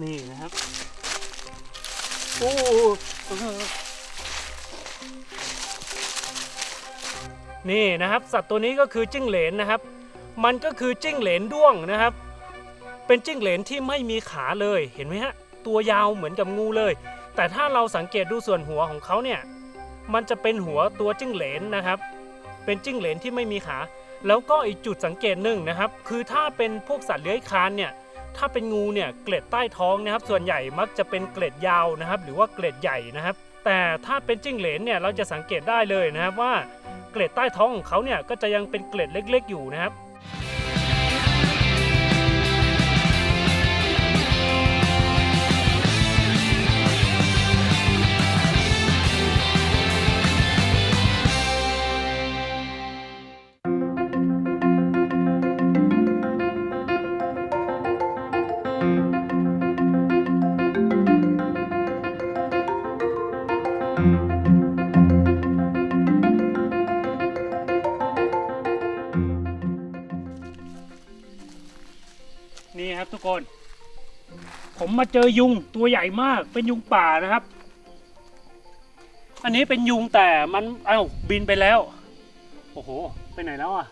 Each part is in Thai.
นี่นะครับ โอ้นี่นะครับ สัตว์ตัวนี้ก็คือจิ้งเหลนนะครับ มันก็คือจิ้งเหลนด้วงนะครับ เป็นจิ้งเหลนที่ไม่มีขาเลยเห็นไหมฮะตัวยาวเหมือนกับงูเลย แต่ถ้าเราสังเกตดูส่วนหัวของเขาเนี่ย มันจะเป็นหัวตัวจิ้งเหลนนะครับ เป็นจิ้งเหลนที่ไม่มีขา แล้วก็อีกจุดสังเกตหนึ่งนะครับ คือถ้าเป็นพวกสัตว์เลื้อยคลานเนี่ย ถ้าเป็นงูเนี่ยเกล็ดใต้ท้องนะครับ ส่วนใหญ่มักจะเป็นเกล็ดยาวนะครับ หรือว่าเกล็ดใหญ่นะครับ แต่ถ้าเป็นจิ้งเหลนเนี่ยเราจะสังเกตได้เลยนะครับว่าเกล็ดใต้ท้องของเขาเนี่ยก็จะยังเป็นเกล็ดเล็ก ๆ อยู่นะครับ มมาเจอยุงตัวใหญ่มากเป็นยุงป่านะครับ อันนี้เป็นยุงแต่มันเอ้าบินไปแล้ว โอ้โห ไปไหนแล้วอะ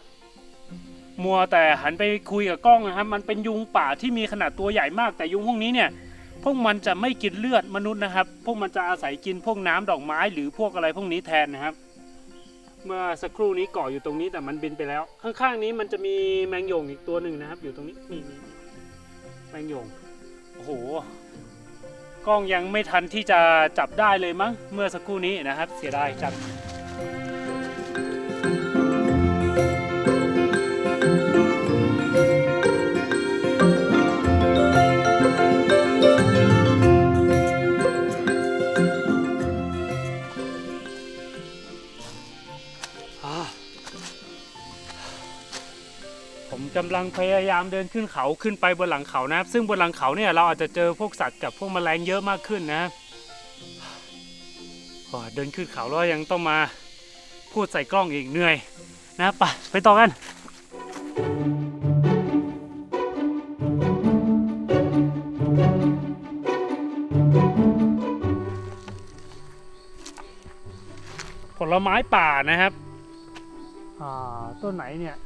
มัวแต่หันไปคุยกับกล้องนะครับ มันเป็นยุงป่าที่มีขนาดตัวใหญ่มาก แต่ยุงพวกนี้เนี่ย พวกมันจะไม่กินเลือดมนุษย์นะครับ พวกมันจะอาศัยกินพวกน้ำดอกไม้ หรือพวกอะไรพวกนี้แทนนะครับ เมื่อสักครู่นี้เกาะอยู่ตรงนี้แต่มันบินไปแล้ว ข้างๆนี้มันจะมีแมงโยงอีกตัวหนึ่งนะครับ อยู่ตรงนี้นี่นี่แมงโยง โอ้โห กล้องยังไม่ทันที่จะจับได้เลยมั้ง เมื่อสักครู่นี้นะครับ เสียดายจัง ลังพยายามเดินขึ้นเขาขึ้นไปบนหลังเขานะครับ ซึ่งบนหลังเขาเนี่ยเราอาจจะเจอพวกสัตว์กับพวกแมลงเยอะมากขึ้นนะเดินขึ้นเขาแล้วยังต้องมาพูดใส่กล้องอีกเหนื่อยนะไปไปต่อกันผลไม้ป่านะครับ อ่า ต้นไหนเนี่ย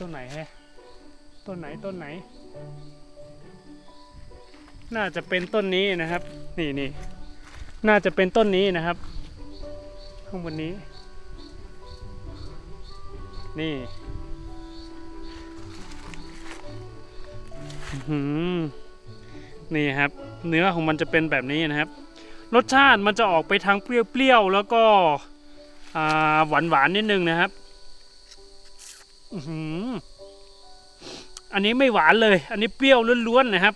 ต้นไหนฮะต้นไหนต้นไหน น่าจะเป็นต้นนี้นะครับ นี่นี่น่าจะเป็นต้นนี้นะครับ ข้างบนนี้ นี่หือนี่ครับ เนื้อของมันจะเป็นแบบนี้นะครับ รสชาติมันจะออกไปทางเปรี้ยวๆแล้วก็หวานๆนิดนึงนะครับ อันนี้ไม่หวานเลย อันนี้เปรี้ยวล้วนๆนะครับ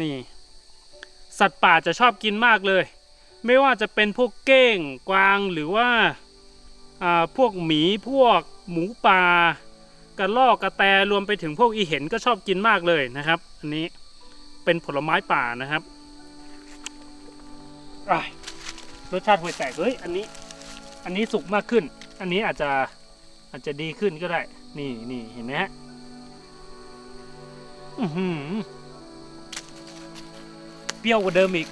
นี่ สัตว์ป่าจะชอบกินมากเลย ไม่ว่าจะเป็นพวกเก้งกวางหรือว่าพวกหมีพวกหมูป่ากระลอกกระแตรวมไปถึงพวกอีเห็นก็ชอบกินมากเลยนะครับ อันนี้เป็นผลไม้ป่านะครับรสชาติห่วยแตกเฮ้ยอันนี้ อันนี้สุกมากขึ้น อันนี้อาจจะ อาจจะดีขึ้นก็ได้ นี่นี่เห็นไหมฮะอือหือเปรี้ยวกว่าเดิมอีก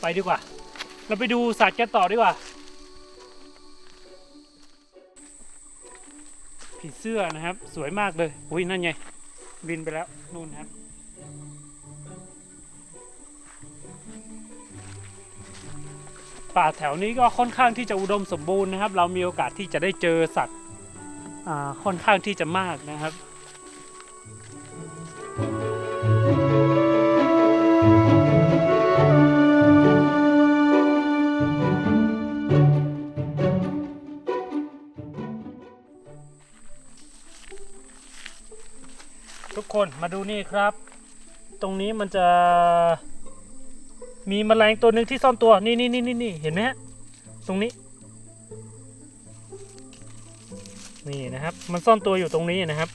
ไปดีกว่า เราไปดูสัตว์กันต่อดีกว่า ผีเสื้อนะครับ สวยมากเลย อุ้ยนั่นไง บินไปแล้วนู่นครับ ป่าแถวนี้ก็ค่อนข้างที่จะอุดมสมบูรณ์นะครับ เรามีโอกาสที่จะได้เจอสัตว์ค่อนข้างที่จะมากนะครับทุกคนมาดูนี่ครับ ตรงนี้มันจะ มีแมลงตัวหนึ่งที่ซ่อนตัว นี่นี่นี่นี่นี่เห็นไหมฮะ ตรงนี้ นี่นะครับ มันซ่อนตัวอยู่ตรงนี้นะครับ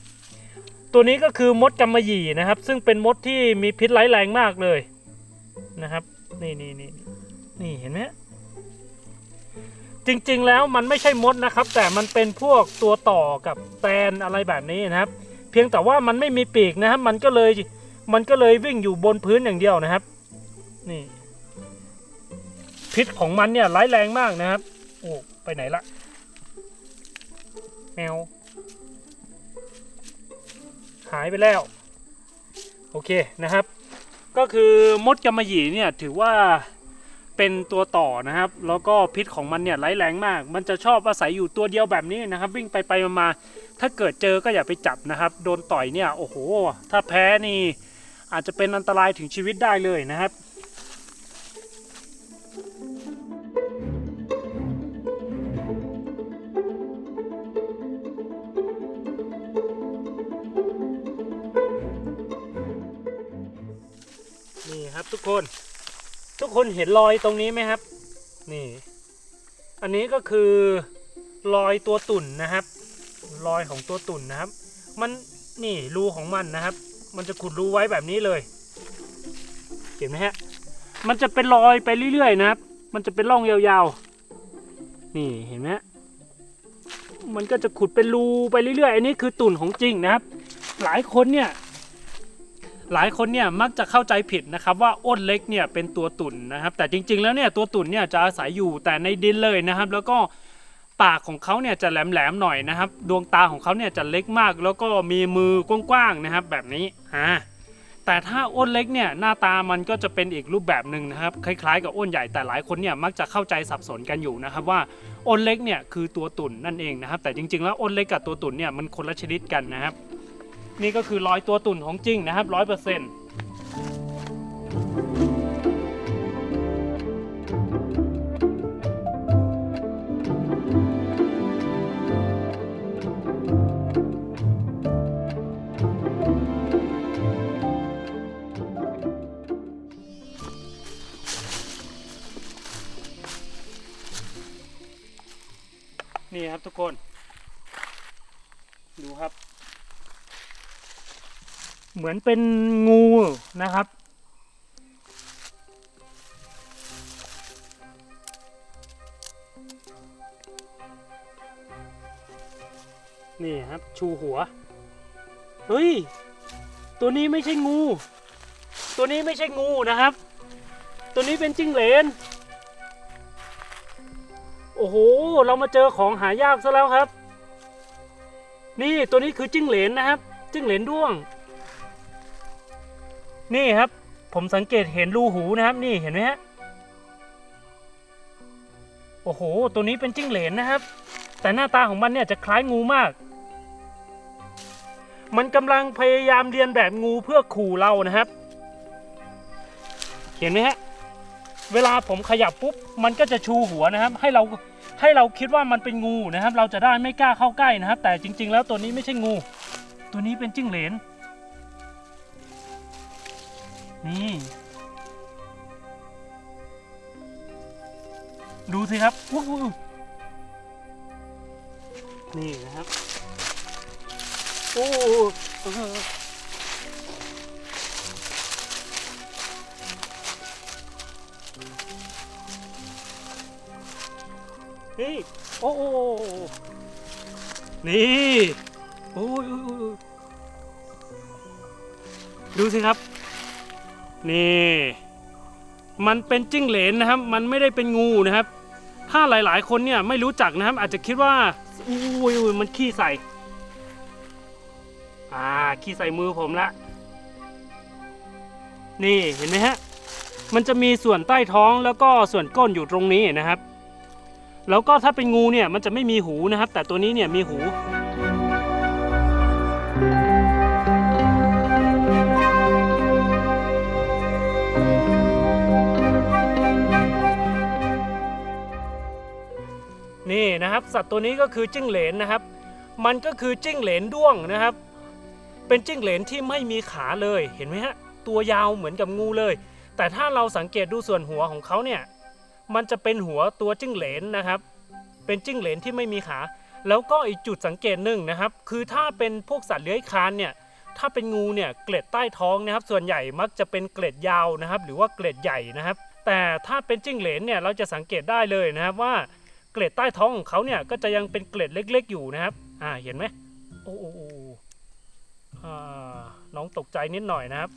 ตัวนี้ก็คือมดกำมะหยี่นะครับ ซึ่งเป็นมดที่มีพิษร้ายแรงมากเลยนะครับ นี่นี่นี่นี่เห็นไหมจริงๆแล้วมันไม่ใช่มดนะครับ แต่มันเป็นพวกตัวต่อกับแตนอะไรแบบนี้นะครับ เพียงแต่ว่ามันไม่มีปีกนะครับ มันก็เลยมันก็เลยวิ่งอยู่บนพื้นอย่างเดียวนะครับ นี่ พิษของมันเนี่ยร้ายแรงมากนะครับ โอ้ไปไหนละแมวหายไปแล้ว โอเคนะครับ ก็คือมดกำมะหยี่เนี่ยถือว่าเป็นตัวต่อนะครับ แล้วก็พิษของมันเนี่ยร้ายแรงมาก มันจะชอบอาศัยอยู่ตัวเดียวแบบนี้นะครับ วิ่งไปไปมาถ้าเกิดเจอก็อย่าไปจับนะครับ โดนต่อยเนี่ยโอ้โห ถ้าแพ้นี่อาจจะเป็นอันตรายถึงชีวิตได้เลยนะครับ ทุกคน ทุกคนเห็นรอยตรงนี้ไหมครับ นี่ อันนี้ก็คือรอยตัวตุ่นนะครับ รอยของตัวตุ่นนะครับ มันนี่รูของมันนะครับ มันจะขุดรูไว้แบบนี้เลย เห็นไหมฮะ มันจะเป็นรอยไปเรื่อยๆนะครับ มันจะเป็นร่องยาวๆ นี่เห็นไหมมันก็จะขุดเป็นรูไปเรื่อยๆ อันนี้คือตุ่นของจริงนะครับ หลายคนเนี่ย หลายคนเนี่ยมักจะเข้าใจผิดนะครับว่าอ้นเล็กเนี่ยเป็นตัวตุ่นนะครับ แต่จริงๆแล้วเนี่ยตัวตุ่นเนี่ยจะอาศัยอยู่แต่ในดินเลยนะครับ แล้วก็ปากของเขาเนี่ยจะแหลมๆหน่อยนะครับ ดวงตาของเขาเนี่ยจะเล็กมาก แล้วก็มีมือกว้างๆนะครับ แบบนี้อ่าแต่ถ้าอ้นเล็กเนี่ยหน้าตามันก็จะเป็นอีกรูปแบบหนึ่งนะครับ คล้ายๆ กับอ้นใหญ่แต่หลายคนเนี่ยมักจะเข้าใจสับสนกันอยู่นะครับว่าอ้นเล็กเนี่ยคือตัวตุ่นนั่นเองนะครับ แต่จริงๆ แล้วอ้นเล็กกับตัวตุ่นเนี่ยมันคนละชนิดกันนะครับ นี่ก็คือรอยตัวตุ่นของจริงนะครับร้อยเปอร์เซ็นต์ เหมือนเป็นงูนะครับ นี่ครับชูหัว เฮ้ย ตัวนี้ไม่ใช่งู ตัวนี้ไม่ใช่งูนะครับ ตัวนี้เป็นจิ้งเหลน โอ้โห เรามาเจอของหายากซะแล้วครับ นี่ตัวนี้คือจิ้งเหลนนะครับ จิ้งเหลนด้วง นี่ครับ ผมสังเกตเห็นรูหูนะครับ นี่เห็นไหมฮะโอ้โห ตัวนี้เป็นจิ้งเหลนนะครับ แต่หน้าตาของมันเนี่ยจะคล้ายงูมาก มันกำลังพยายามเรียนแบบงูเพื่อขู่เรานะครับ เห็นไหมฮะเวลาผมขยับปุ๊บมันก็จะชูหัวนะครับ ให้เราให้เราคิดว่ามันเป็นงูนะครับ เราจะได้ไม่กล้าเข้าใกล้นะครับ แต่จริง ๆ แล้วตัวนี้ไม่ใช่งู ตัวนี้เป็นจิ้งเหลน นี่ ดูสิครับนี่นะครับ โอ้เออเฮ้ยโอ้โอ้โอ้โอ้นี่ โอ้ยดูสิครับ นี่ มันเป็นจิ้งเหลนนะครับ มันไม่ได้เป็นงูนะครับ ถ้าหลายๆ คนเนี่ยไม่รู้จักนะครับ อาจจะคิดว่าอุ้ยมันขี้ใส่ อ่าขี้ใส่มือผมละ นี่เห็นไหมฮะ มันจะมีส่วนใต้ท้องแล้วก็ส่วนก้นอยู่ตรงนี้นะครับ แล้วก็ถ้าเป็นงูเนี่ยมันจะไม่มีหูนะครับ แต่ตัวนี้เนี่ยมีหู นี่นะครับ สัตว์ตัวนี้ก็คือจิ้งเหลนนะครับ มันก็คือจิ้งเหลนด้วงนะครับ เป็นจิ้งเหลนที่ไม่มีขาเลยเห็นไหมฮะตัวยาวเหมือนกับงูเลย แต่ถ้าเราสังเกตดูส่วนหัวของเขาเนี่ยมันจะเป็นหัวตัวจิ้งเหลนนะครับ เป็นจิ้งเหลนที่ไม่มีขา แล้วก็อีกจุดสังเกตหนึ่งนะครับ คือถ้าเป็นพวกสัตว์เลื้อยคลานเนี่ยถ้าเป็นงูเนี่ยเกล็ดใต้ท้องนะครับ ส่วนใหญ่มักจะเป็นเกล็ดยาวนะครับ หรือว่าเกล็ดใหญ่นะครับแแต่ถ้าเป็นจิ้งเหลนเนี่ยเราจะสังเกตได้เลยนะครับว่า เกล็ดใต้ท้องของเขาเนี่ยก็จะยังเป็นเกล็ดเล็ก ๆ อยู่นะครับ อ่าเห็นไหมโอ้โอ้โอ้อ่าน้องตกใจนิดหน่อยนะครับ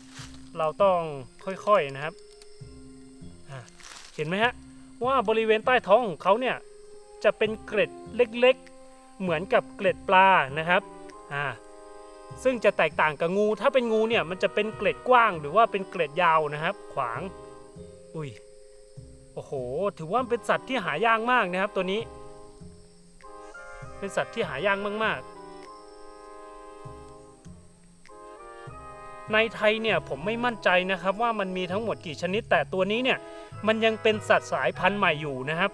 เราต้องค่อยๆนะครับอ่าเห็นไหมฮะว่าบริเวณใต้ท้องของเขาเนี่ยจะเป็นเกล็ดเล็กๆ เหมือนกับเกล็ดปลานะครับอ่าซึ่งจะแตกต่างกับงู ถ้าเป็นงูเนี่ยมันจะเป็นเกล็ดกว้าง หรือว่าเป็นเกล็ดยาวนะครับ ขวาง อุ้ย โอ้โห ถือว่าเป็นสัตว์ที่หายากมากนะครับตัวนี้ เป็นสัตว์ที่หายากมาก ๆ ในไทยเนี่ยผมไม่มั่นใจนะครับว่ามันมีทั้งหมดกี่ชนิดแต่ตัวนี้เนี่ยมันยังเป็นสัตว์สายพันธุ์ใหม่อยู่นะครับ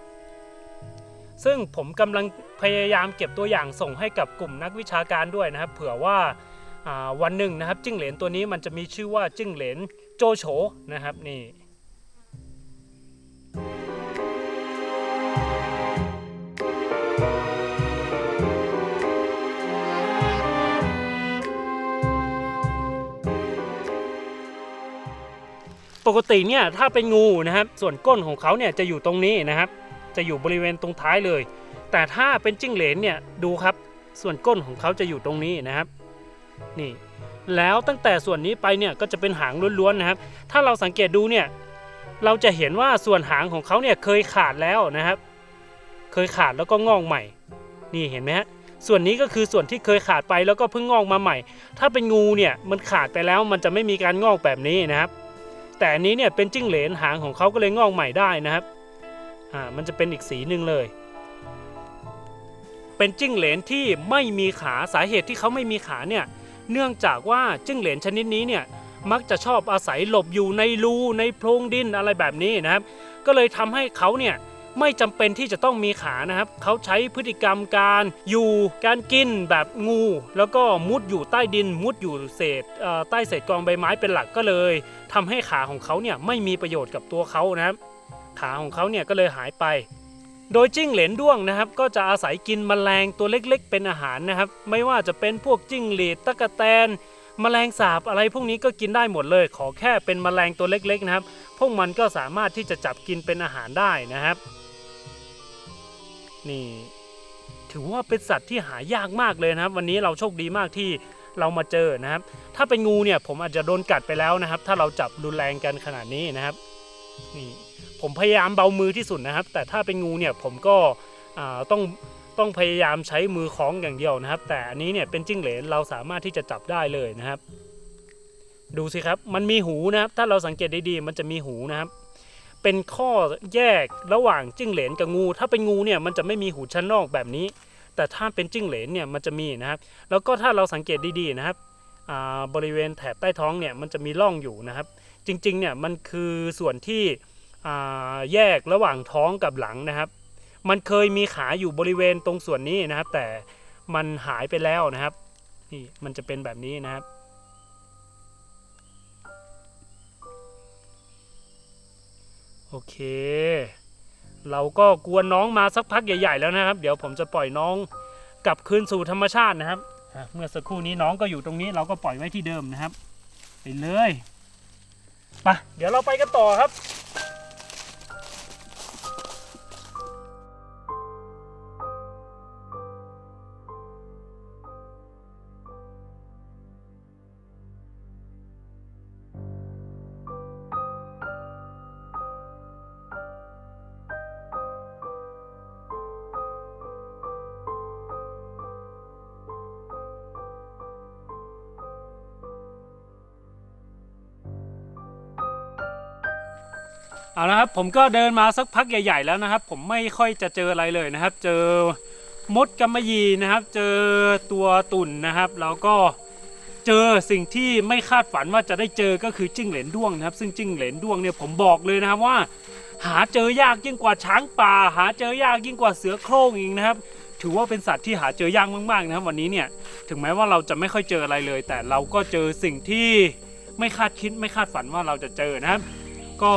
ซึ่งผมกำลังพยายามเก็บตัวอย่างส่งให้กับกลุ่มนักวิชาการด้วยนะครับ เผื่อว่าาวันหนึ่งนะครับจิ้งเหลนตัวนี้มันจะมีชื่อว่าจิ้งเหลนโจโฉนะครับนี่ ปกติเนี่ยถ้าเป็นงูนะครับส่วนก้นของเขาเนี่ยจะอยู่ตรงนี้นะครับ จะอยู่บริเวณตรงท้ายเลย แต่ถ้าเป็นจิ้งเหลนเนี่ยดูครับส่วนก้นของเขาจะอยู่ตรงนี้นะครับนี่แล้วตั้งแต่ส่วนนี้ไปเนี่ยก็จะเป็นหางล้วนๆนะครับ ถ้าเราสังเกตดูเนี่ยเราจะเห็นว่าส่วนหางของเขาเนี่ยเคยขาดแล้วนะครับ เคยขาดแล้วก็งอกใหม่ นี่เห็นไหมฮะส่วนนี้ก็คือส่วนที่เคยขาดไปแล้วก็เพิ่งงอกมาใหม่ ถ้าเป็นงูเนี่ยมันขาดไปแล้วมันจะไม่มีการงอกแบบนี้นะครับ แต่อันนี้เนี่ยเป็นจิ้งเหลนหางของเขาก็เลยงอกใหม่ได้นะครับอ่ามันจะเป็นอีกสีหนึ่งเลย เป็นจิ้งเหลนที่ไม่มีขาสาเหตุที่เขาไม่มีขาเนี่ยเนื่องจากว่าจิ้งเหลนชนิดนี้เนี่ยมักจะชอบอาศัยหลบอยู่ในรูในโพรงดินอะไรแบบนี้นะครับ ก็เลยทำให้เขาเนี่ย ไม่จำเป็นที่จะต้องมีขานะครับ เขาใช้พฤติกรรมการอยู่การกินแบบงู แล้วก็มุดอยู่ใต้ดินมุดอยู่เศษใต้เศษกองใบไม้เป็นหลักก็เลยทำให้ขาของเขาเนี่ยไม่มีประโยชน์กับตัวเขานะครับ ขาของเขาเนี่ยก็เลยหายไป โดยจิ้งเหลนด้วงนะครับ ก็จะอาศัยกินแมลงตัวเล็กๆ เป็นอาหารนะครับ ไม่ว่าจะเป็นพวกจิ้งหรีดตะกแตนแมลงสาบอะไรพวกนี้ก็กินได้หมดเลย ขอแค่เป็นแมลงตัวเล็กๆนะครับ พวกมันก็สามารถที่จะจับกินเป็นอาหารได้นะครับ นี่ ถือว่าเป็นสัตว์ที่หายากมากเลยนะครับ วันนี้เราโชคดีมากที่เรามาเจอนะครับ ถ้าเป็นงูเนี่ยผมอาจจะโดนกัดไปแล้วนะครับ ถ้าเราจับรุนแรงกันขนาดนี้นะครับนี่ผมพยายามเบามือที่สุดนะครับ แต่ถ้าเป็นงูเนี่ยผมก็ต้องต้องพยายามใช้มือคล้องอย่างเดียวนะครับ แต่อันนี้เนี่ยเป็นจิ้งเหลนเราสามารถที่จะจับได้เลยนะครับ ดูสิครับมันมีหูนะครับ ถ้าเราสังเกตดีๆมันจะมีหูนะครับ เป็นข้อแยกระหว่างจิ้งเหลนกับงู ถ้าเป็นงูเนี่ยมันจะไม่มีหูชั้นนอกแบบนี้ แต่ถ้าเป็นจิ้งเหลนเนี่ยมันจะมีนะครับ แล้วก็ถ้าเราสังเกตดีๆนะครับบริเวณแถบใต้ท้องเนี่ยมันจะมีร่องอยู่นะครับ จริงๆเนี่ยมันคือส่วนที่แยกระหว่างท้องกับหลังนะครับ มันเคยมีขาอยู่บริเวณตรงส่วนนี้นะครับ แต่มันหายไปแล้วนะครับนี่มันจะเป็นแบบนี้นะครับ โอเค เราก็กวนน้องมาสักพักใหญ่ ๆ แล้วนะครับ เดี๋ยวผมจะปล่อยน้องกลับคืนสู่ธรรมชาตินะครับ เมื่อสักครู่นี้น้องก็อยู่ตรงนี้ เราก็ปล่อยไว้ที่เดิมนะครับ ไปเลยไปเดี๋ยวเราไปกันต่อครับ เอาละครับผมก็เดินมาสักพักใหญ่ ๆ แล้วนะครับ ผมไม่ค่อยจะเจออะไรเลยนะครับ เจอมดกำมะหยี่นะครับ เจอตัวตุ่นนะครับแล้วก็เจอสิ่งที่ไม่คาดฝันว่าจะได้เจอก็คือจิ้งเหลนด้วงนะครับ ซึ่งจิ้งเหลนด้วงเนี่ยผมบอกเลยนะครับว่า หาเจอยากยิ่งกว่าช้างป่า หาเจอยากยิ่งกว่าเสือโคร่งอีกนะครับ ถือว่าเป็นสัตว์ที่หาเจอยากมากๆนะครับ วันนี้เนี่ยถึงแม้ว่าเราจะไม่ค่อยเจออะไรเลย แต่เราก็เจอสิ่งที่ไม่คาดคิดไม่คาดฝันว่าเราจะเจอนะครับ ก็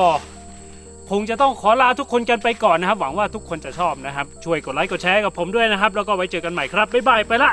คงจะต้องขอลาทุกคนกันไปก่อนนะครับ หวังว่าทุกคนจะชอบนะครับ ช่วยกดไลค์กดแชร์กับผมด้วยนะครับ แล้วก็ไว้เจอกันใหม่ครับบ๊ายบายไปละ